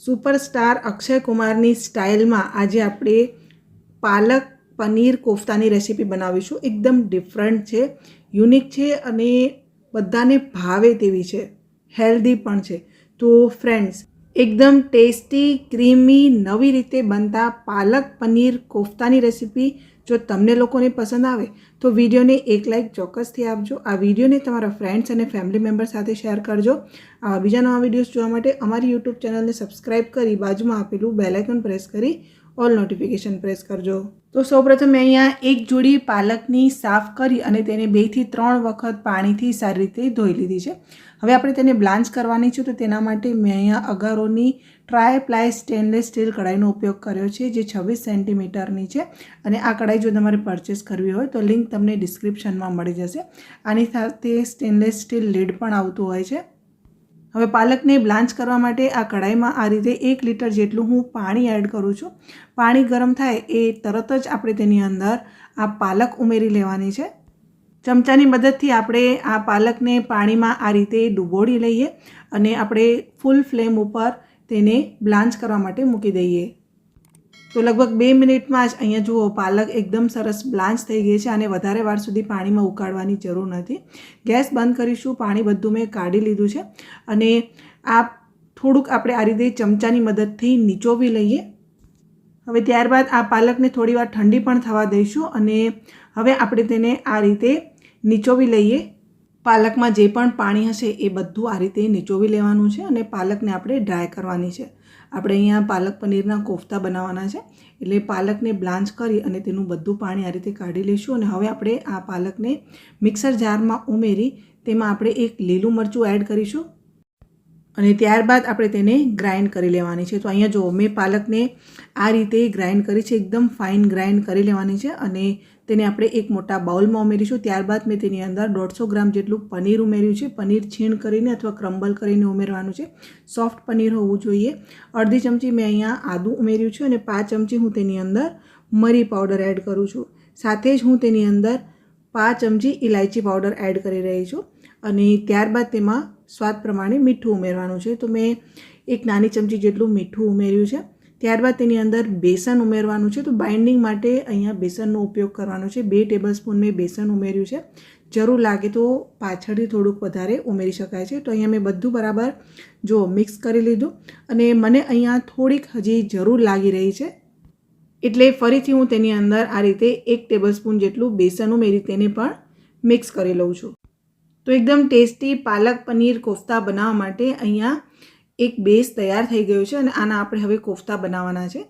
Superstar Akshay કુમારની સ્ટાઇલમાં આજે આપણે પાલક પનીર કોફતાની રેસીપી બનાવીશું. એકદમ ડિફરન્ટ છે યુનિક છે અને બધાને ભાવે તેવી છે હેલ્ધી પણ છે. તો ફ્રેન્ડ્સ એકદમ ટેસ્ટી, ક્રીમી, નવી રીતે બનતા પાલક પનીર કોફતાની રેસીપી જો તમને લોકોને પસંદ આવે, તો વિડીયોને એક લાઇક ચોક્કસથી આપજો. આ વિડીયોને તમારા ફ્રેન્ડ્સ અને ફેમિલી મેમ્બર સાથે શેર કરજો. આવા બીજા નવા વિડીયોઝ જોવા માટે અમારી યુટ્યુબ ચેનલને સબસ્ક્રાઈબ કરી બાજુમાં આપેલું બેલાઇકન પ્રેસ કરી ઓલ નોટિફિકેશન પ્રેસ કરજો. તો સૌપ્રથમ મેં અહીંયા એક જોડી પાલકની સાફ કરી અને તેને બેથી ત્રણ વખત પાણીથી સારી રીતે ધોઈ લીધી છે. હવે આપણે તેને બ્લાન્ચ કરવાની છે તો તેના માટે મેં અહીંયા અગારોની ટ્રાય પ્લાય સ્ટેનલેસ સ્ટીલ કઢાઈનો ઉપયોગ કર્યો છે, જે છવ્વીસ સેન્ટીમીટરની છે. અને આ કઢાઈ જો તમારે પરચેસ કરવી હોય તો લિંક તમને ડિસ્ક્રિપ્શનમાં મળી જશે. આની સાથે સ્ટેનલેસ સ્ટીલ લીડ પણ આવતું હોય છે. હવે પાલકને બ્લાન્ચ કરવા માટે આ કઢાઈમાં આ રીતે એક લીટર જેટલું હું પાણી એડ કરું છું. પાણી ગરમ થાય એ તરત જ આપણે તેની અંદર આ પાલક ઉમેરી લેવાની છે. ચમચાની મદદથી આપણે આ પાલકને પાણીમાં આ રીતે ડૂબોળી લઈએ અને આપણે ફૂલ ફ્લેમ ઉપર તેને બ્લાન્ચ કરવા માટે મૂકી દઈએ. તો લગભગ બે મિનિટમાં જ અહીંયા જુઓ, પાલક એકદમ સરસ બ્લાન્ચ થઈ ગઈ છે અને વધારે વાર સુધી પાણીમાં ઉકાળવાની જરૂર નથી. ગેસ બંધ કરીશું, પાણી બધું મેં કાઢી લીધું છે અને આ થોડુંક આપણે આ રીતે ચમચાની મદદથી નીચોવી લઈએ. હવે ત્યારબાદ આ પાલકને થોડીવાર ઠંડી પણ થવા દઈશું અને હવે આપણે તેને આ રીતે નીચોવી લઈએ. પાલકમાં જે પણ પાણી હશે એ બધું આ રીતે નીચોવી લેવાનું છે અને પાલકને આપણે ડ્રાય કરવાની છે. આપણે અહીંયા પાલક પનીરના કોફતા બનાવવાના છે. એટલે પાલકને બ્લાન્ચ કરી અને તેનું બધું પાણી આ રીતે કાઢી લઈશું અને હવે આપણે આ પાલકને મિક્સર જારમાં ઉમેરી તેમાં આપણે એક લીલું મરચું એડ કરીશું. અને ત્યારબાદ આપણે તેને ગ્રાઇન્ડ કરી લેવાની છે. તો અહીંયા જો મેં પાલકને આ રીતે ગ્રાઇન્ડ કરી છે, એકદમ ફાઇન ગ્રાઇન્ડ કરી લેવાની છે અને તેને આપણે એક મોટા બાઉલમાં ઉમેરીશું. ત્યારબાદ મેં તેની અંદર દોઢસો ગ્રામ જેટલું પનીર ઉમેર્યું છે. પનીર છીણ કરીને અથવા ક્રમ્બલ કરીને ઉમેરવાનું છે. સોફ્ટ પનીર હોવું જોઈએ. અડધી ચમચી મેં અહીંયા આદું ઉમેર્યું છે અને પાંચ ચમચી હું તેની અંદર મરી પાવડર એડ કરું છું. સાથે જ હું તેની અંદર પાંચ ચમચી ઇલાયચી પાવડર એડ કરી રહી છું અને ત્યારબાદ તેમાં સ્વાદ પ્રમાણે મીઠું ઉમેરવાનું છે. તો મેં એક નાની ચમચી જેટલું મીઠું ઉમેર્યું છે. ત્યારબાદ તેની અંદર બેસન ઉમેરવાનું છે. તો બાઇન્ડિંગ માટે અહીંયા બેસનનો ઉપયોગ કરવાનો છે. બે ટેબલ સ્પૂન મેં બેસન ઉમેર્યું છે. જરૂર લાગે તો પાછળથી થોડુંક વધારે ઉમેરી શકાય છે. તો અહીંયા મેં બધું બરાબર જો મિક્સ કરી લીધું અને મને અહીંયા થોડીક હજી જરૂર લાગી રહી છે. એટલે ફરીથી હું તેની અંદર આ રીતે એક ટેબલસ્પૂન જેટલું બેસન ઉમેરી તેને પણ મિક્સ કરી લઉં છું. તો એકદમ ટેસ્ટી પાલક પનીર કોફતા બનાવવા માટે અહીંયા એક બેઝ તૈયાર થઈ ગયો છે અને આના આપણે હવે કોફતા બનાવવાના છે.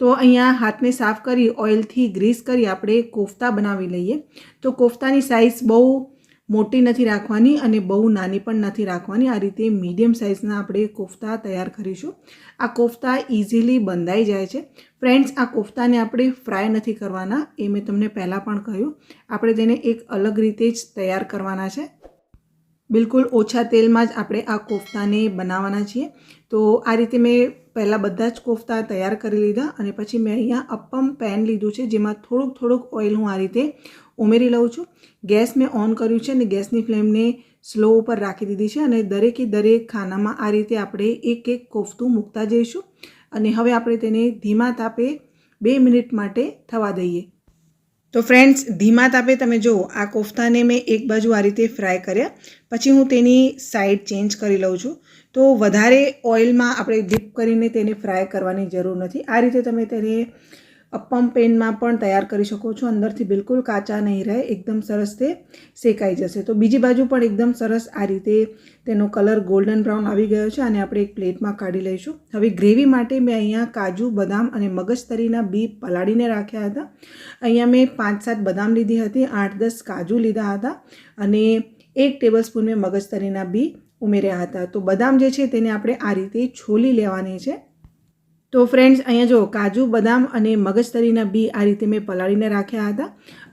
તો અહીંયા હાથને સાફ કરી, ઓઇલથી ગ્રીસ કરી આપણે કોફતા બનાવી લઈએ. તો કોફતાની સાઇઝ બહુ મોટી નથી રાખવાની અને બહુ નાની પણ નથી રાખવાની. આ રીતે મીડિયમ સાઇઝના આપણે કોફતા તૈયાર કરીશું. આ કોફતા ઇઝીલી બંધાઈ જાય છે. ફ્રેન્ડ્સ, આ કોફતાને આપણે ફ્રાય નથી કરવાના. એ મેં તમને પહેલાં પણ કહ્યું. આપણે તેને એક અલગ રીતે જ તૈયાર કરવાના છે. બિલકુલ ઓછા તેલમાં જ આપણે આ કોફતાને બનાવવાના છીએ. તો આ રીતે મેં પહેલાં બધા જ કોફતા તૈયાર કરી લીધા અને પછી મેં અહીંયા અપ્પમ પેન લીધું છે, જેમાં થોડુંક થોડુંક ઓઇલ હું આ રીતે ઉમેરી લઉં છું. ગેસ મેં ઓન કર્યું છે અને ગેસની ફ્લેમને સ્લો ઉપર રાખી દીધી છે અને દરેકે દરેક ખાનામાં આ રીતે આપણે એક એક કોફતું મૂકતા જઈશું. અને હવે આપણે તેને ધીમા તાપે બે મિનિટ માટે થવા દઈએ. તો ફ્રેન્ડ્સ ધીમા તાપે તમે જુઓ, આ કોફતાને મેં એક બાજુ આ રીતે ફ્રાય કર્યા. પછી હું તેની સાઈડ ચેન્જ કરી લઉં છું. તો વધારે ઓઇલમાં આપણે ડીપ કરીને તેને ફ્રાય કરવાની જરૂર નથી. આ રીતે તમે તેને અપ્પમ પેનમાં પણ તૈયાર કરી શકો છો. અંદરથી બિલકુલ કાચા નહીં રહે. એકદમ સરસ તે શેકાઈ જશે. તો બીજી બાજુ પણ એકદમ સરસ આ રીતે તેનો કલર ગોલ્ડન બ્રાઉન આવી ગયો છે અને આપણે એક પ્લેટમાં કાઢી લઈશું. હવે ગ્રેવી માટે મેં અહીંયા કાજુ, બદામ અને મગજતરીના બી પલાળીને રાખ્યા હતા. અહીંયા મેં પાંચ સાત બદામ લીધી હતી આઠ દસ કાજુ લીધા હતા અને એક ટેબલ સ્પૂન મેં મગજતરીના બી ઉમેર્યા હતા. તો બદામ જે છે તેને આપણે આ રીતે છોલી લેવાની છે. તો ફ્રેન્ડ્સ અહીંયા જો કાજુ, બદામ અને મગજતરીના બી આ રીતે મેં પલાળીને રાખ્યા હતા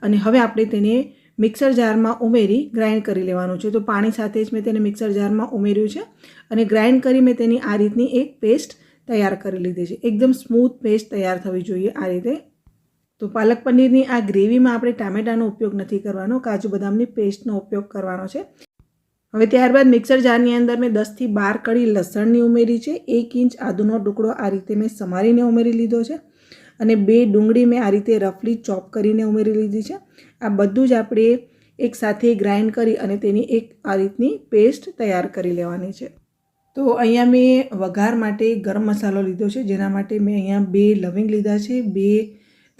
અને હવે આપણે તેને મિક્સર જારમાં ઉમેરી ગ્રાઇન્ડ કરી લેવાનું છે. તો પાણી સાથે જ મેં તેને મિક્સર જારમાં ઉમેર્યું છે અને ગ્રાઇન્ડ કરી મેં તેની આ રીતની એક પેસ્ટ તૈયાર કરી લીધી છે. એકદમ સ્મૂથ પેસ્ટ તૈયાર થવી જોઈએ આ રીતે. તો પાલક પનીરની આ ગ્રેવીમાં આપણે ટામેટાનો ઉપયોગ નથી કરવાનો, કાજુ, બદામની પેસ્ટનો ઉપયોગ કરવાનો છે. હવે ત્યારબાદ મિક્સર જારની અંદર મેં દસથી બાર કળી લસણની ઉમેરી છે. એક ઇંચ આદુનો ટુકડો આ રીતે મેં સમારીને ઉમેરી લીધો છે અને બે ડુંગળી મેં આ રીતે રફલી ચોપ કરીને ઉમેરી લીધી છે. આ બધું જ આપણે એકસાથે ગ્રાઇન્ડ કરી અને તેની એક આ રીતની પેસ્ટ તૈયાર કરી લેવાની છે. તો અહીંયા મેં વઘાર માટે ગરમ મસાલો લીધો છે, જેના માટે મેં અહીંયા બે લવિંગ લીધા છે, બે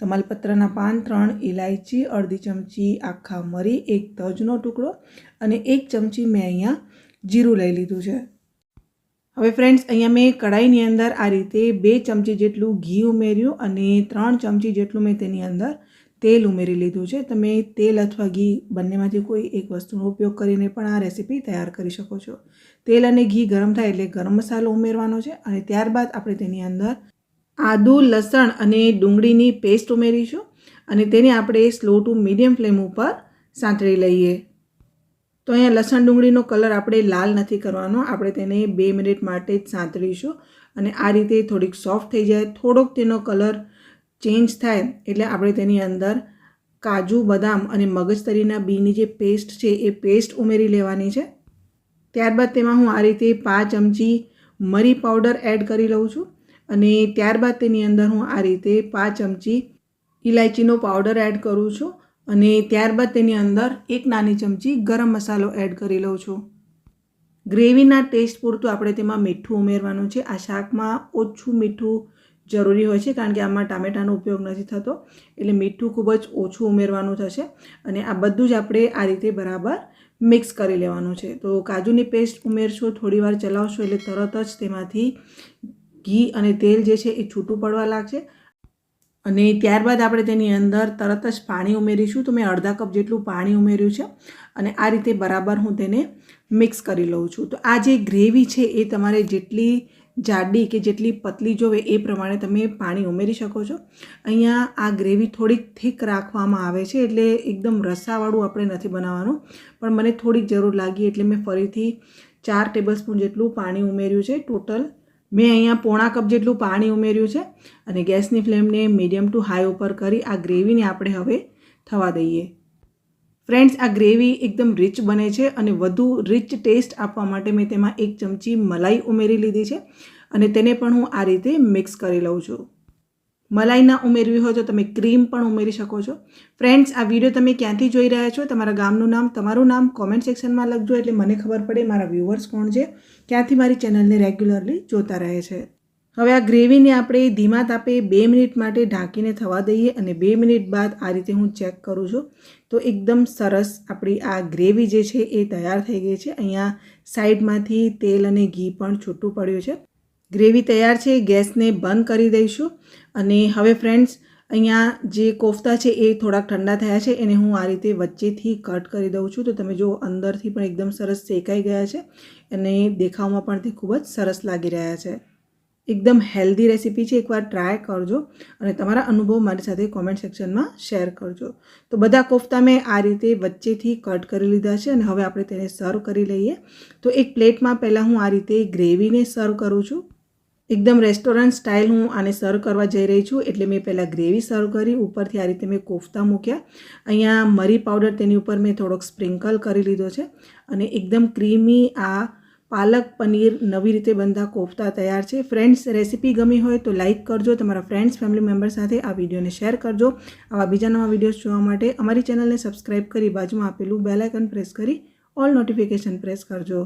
તમાલપત્રના પાન ત્રણ ઇલાયચી અડધી ચમચી આખા મરી, એક તજનો ટુકડો અને એક ચમચી મેં અહીંયા જીરું લઈ લીધું છે. હવે ફ્રેન્ડ્સ અહીંયા મેં કઢાઈની અંદર આ રીતે બે ચમચી જેટલું ઘી ઉમેર્યું અને ત્રણ ચમચી જેટલું મેં તેની અંદર તેલ ઉમેરી લીધું છે. તમે તેલ અથવા ઘી બંનેમાંથી કોઈ એક વસ્તુનો ઉપયોગ કરીને પણ આ રેસીપી તૈયાર કરી શકો છો. તેલ અને ઘી ગરમ થાય એટલે ગરમ મસાલો ઉમેરવાનો છે અને ત્યારબાદ આપણે તેની અંદર આદુ, લસણ અને ડુંગળીની પેસ્ટ ઉમેરીશું અને તેને આપણે સ્લો ટુ મીડિયમ ફ્લેમ ઉપર સાંતળી લઈએ. તો અહીંયા લસણ, ડુંગળીનો કલર આપણે લાલ નથી કરવાનો, આપણે તેને બે મિનિટ માટે જ સાંતળીશું અને આ રીતે થોડીક સોફ્ટ થઈ જાય, થોડોક તેનો કલર ચેન્જ થાય એટલે આપણે તેની અંદર કાજુ, બદામ અને મગજતરીના બીની જે પેસ્ટ છે એ પેસ્ટ ઉમેરી લેવાની છે. ત્યારબાદ તેમાં હું આ રીતે પાંચ ચમચી મરી પાવડર એડ કરી લઉં છું. અને ત્યારબાદ તેની અંદર હું આ રીતે પાંચ ચમચી ઇલાયચીનો પાવડર એડ કરું છું અને ત્યારબાદ તેની અંદર એક નાની ચમચી ગરમ મસાલો એડ કરી લઉં છું. ગ્રેવીના ટેસ્ટ પૂરતું આપણે તેમાં મીઠું ઉમેરવાનું છે. આ શાકમાં ઓછું મીઠું જરૂરી હોય છે કારણ કે આમાં ટામેટાનો ઉપયોગ નથી થતો. એટલે મીઠું ખૂબ જ ઓછું ઉમેરવાનું થશે અને આ બધું જ આપણે આ રીતે બરાબર મિક્સ કરી લેવાનું છે. તો કાજુની પેસ્ટ ઉમેરશો, થોડીવાર ચલાવશો એટલે તરત જ તેમાંથી ઘી અને તેલ જે છે એ છૂટું પડવા લાગશે. અને ત્યારબાદ આપણે તેની અંદર તરત જ પાણી ઉમેરીશું. તો મેં અડધા કપ જેટલું પાણી ઉમેર્યું છે. અને આ રીતે બરાબર હું તેને મિક્સ કરી લઉં છું. તો આ જે ગ્રેવી છે એ તમારે જેટલી જાડી કે જેટલી પતલી જોવે એ પ્રમાણે તમે પાણી ઉમેરી શકો છો. અહીંયા આ ગ્રેવી થોડીક થીક રાખવામાં આવે છે એટલે એકદમ રસાવાળું આપણે નથી બનાવવાનું. પણ મને થોડીક જરૂર લાગી એટલે મેં ફરીથી ચાર ટેબલસ્પૂન જેટલું પાણી ઉમેર્યું છે ટોટલ. મેં અહીંયા પોણા કપ જેટલું પાણી ઉમેર્યું છે અને ગેસની ફ્લેમને મીડિયમ ટુ હાઈ ઉપર કરી આ ગ્રેવીને આપણે હવે થવા દઈએ. ફ્રેન્ડ્સ, આ ગ્રેવી એકદમ રીચ બને છે અને વધુ રીચ ટેસ્ટ આપવા માટે મેં તેમાં એક ચમચી મલાઈ ઉમેરી લીધી છે અને તેને પણ હું આ રીતે મિક્સ કરી લઉં છું. મલાઈ ના ઉમેરવી હોય તો તમે ક્રીમ પણ ઉમેરી શકો છો. ફ્રેન્ડ્સ, આ વીડિયો તમે ક્યાંથી જોઈ રહ્યા છો? તમારા ગામનું નામ, તમારું નામ કોમેન્ટ સેક્શનમાં લખજો એટલે મને ખબર પડે મારા વ્યૂવર્સ કોણ છે. ક્યાંથી મારી ચેનલને રેગ્યુલરલી જોતા રહે છે. હવે આ ગ્રેવીને આપણે ધીમા તાપે બે મિનિટ માટે ઢાંકીને થવા દઈએ અને બે મિનિટ બાદ આ રીતે હું ચેક કરું છું. તો એકદમ સરસ આપણી આ ગ્રેવી જે છે એ તૈયાર થઈ ગઈ છે. અહીંયા સાઈડમાંથી તેલ અને ઘી પણ છૂટું પડ્યું છે. ગ્રેવી તૈયાર છે, ગેસને બંધ કરી દઈશું. અને હવે ફ્રેન્ડ્સ, અહીંયા જે કોફતા છે એ થોડાક ઠંડા થયા છે, એને હું આ રીતે વચ્ચેથી કટ કરી દઉં છું. તો તમે જો અંદરથી પણ એકદમ સરસ શેકાઈ ગયા છે અને દેખાવમાં પણ તે ખૂબ જ સરસ લાગી રહ્યા છે. એકદમ હેલ્ધી રેસીપી છે, એકવાર ટ્રાય કરજો અને તમારા અનુભવ મારી સાથે કોમેન્ટ સેક્શનમાં શેર કરજો. તો બધા કોફતા મેં આ રીતે વચ્ચેથી કટ કરી લીધા છે અને હવે આપણે તેને સર્વ કરી લઈએ. તો એક પ્લેટમાં પહેલાં હું આ રીતે ગ્રેવીને સર્વ કરું છું. એકદમ રેસ્ટોરન્ટ સ્ટાઇલ હું આને સર્વ કરવા જઈ રહી છું. એટલે મેં પહેલાં ગ્રેવી સર્વ કરી, ઉપરથી આ રીતે મેં કોફતા મૂક્યા. અહીંયા મરી પાવડર તેની ઉપર મેં થોડોક સ્પ્રિંકલ કરી લીધો છે અને એકદમ ક્રીમી આ પાલક પનીર નવી રીતે બનતા કોફતા તૈયાર છે. ફ્રેન્ડ્સ, રેસીપી ગમી હોય તો લાઇક કરજો, તમારા ફ્રેન્ડ્સ, ફેમિલી મેમ્બર સાથે આ વિડીયોને શેર કરજો. આવા બીજા નવા વિડીયોઝ જોવા માટે અમારી ચેનલને સબસ્ક્રાઈબ કરી બાજુમાં આપેલું બેલાઇકન પ્રેસ કરી, ઓલ નોટિફિકેશન પ્રેસ કરજો.